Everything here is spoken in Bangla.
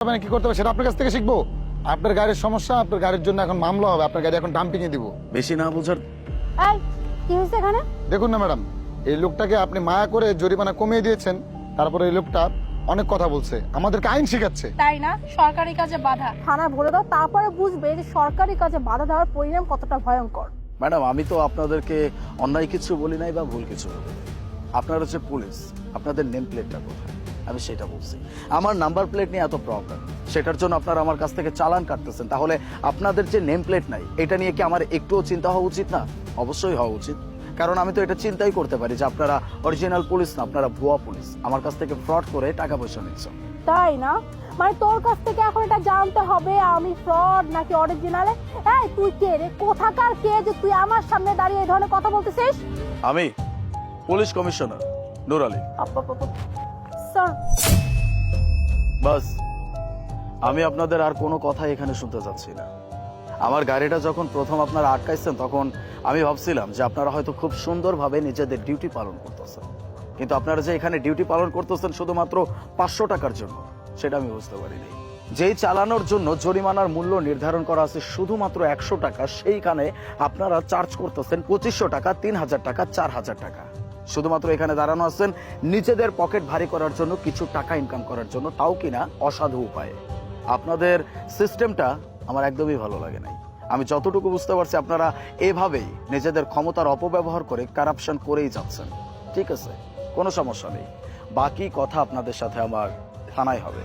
মানে কি করতে হবে সেটা আপনার কাছ থেকে শিখব। আপনার গাড়ির সমস্যা আপনার গাড়ির জন্য এখন মামলা হবে আপনার গাড়ি এখন ডাম্পিং এ দিব। বেশি না বোঝার এই কি হয়েছে এখানে? দেখুন না ম্যাডাম এই লোকটাকে আপনি মায়া করে জরিমানা কমিয়ে দিয়েছেন তারপরে এই লোকটা অনেক কথা বলছে আমাদেরকে আইন শিখাচ্ছে। তাই না? সরকারি কাজে বাধা। থানায় বলে দাও তারপরে বুঝবে যে সরকারি কাজে বাধা দেওয়ার পরিণাম কতটা ভয়ঙ্কর। ম্যাডাম আমি তো আপনাদেরকে অন্যায় কিছু বলি নাই বা ভুল কিছু বলি। আপনারা হচ্ছে পুলিশ আপনাদের নেম প্লেটটা কোথায়? আমি সেটা বলছি। আমার নাম্বার প্লেট নিয়ে এত প্রবলেম সেটার জন্য আপনারা আমার কাছ থেকে চালান কাটতেছেন। তাহলে আপনাদের যে নেম প্লেট নাই এটা নিয়ে কি আমার একটুও চিন্তা হওয়া উচিত না? অবশ্যই হওয়া উচিত। কারণ আমি তো এটা চিন্তাই করতে পারি যে আপনারা অরিজিনাল পুলিশ না আপনারা ভুয়া পুলিশ আমার কাছ থেকে ফ্রড করে টাকা পয়সা নিচ্ছেন। তাই না? মানে তোর কাছ থেকে এখন এটা জানতে হবে আমি ফ্রড নাকি অরিজিনালে এই তুই কে রে? কোথাকার কে যে তুই আমার সামনে দাঁড়িয়ে এই ধরনের কথা বলতেছিস? আমি পুলিশ কমিশনার নুর আলী বাস, আমি আপনাদের আর কোনো কথা এখানে শুনতে চাচ্ছি না। আমার গাড়িটা যখন প্রথম আপনারা আটকাইছেন, তখন আমি ভাবছিলাম যে আপনারা হয়তো খুব সুন্দরভাবে নিজেদের ডিউটি পালন করতেছেন। কিন্তু আপনারা যে এখানে ডিউটি পালন করতেছেন শুধুমাত্র পাঁচশো টাকার জন্য, সেটা আমি বুঝতে পারিনি। যেই চালানোর জন্য জরিমানার মূল্য নির্ধারণ করা আছে শুধুমাত্র একশো টাকা, সেইখানে আপনারা চার্জ করতেছেন পঁচিশশো টাকা, তিন হাজার টাকা, চার হাজার টাকা। শুধুমাত্র এখানে দাঁড়ানো আছেন নিজেদের পকেট ভারী করার জন্য কিছু টাকা ইনকাম করার জন্য, তাও কিনা অসাধু উপায়ে। আপনাদের সিস্টেমটা আমার একদমই ভালো লাগে নাই। আমি যতটুকু বুঝতে পারছি, আপনারা এভাবেই নিজেদের ক্ষমতার অপব্যবহার করে কারাপশন করেই যাচ্ছেন। ঠিক আছে, কোনো সমস্যা নেই। বাকি কথা আপনাদের সাথে আমার থানায় হবে।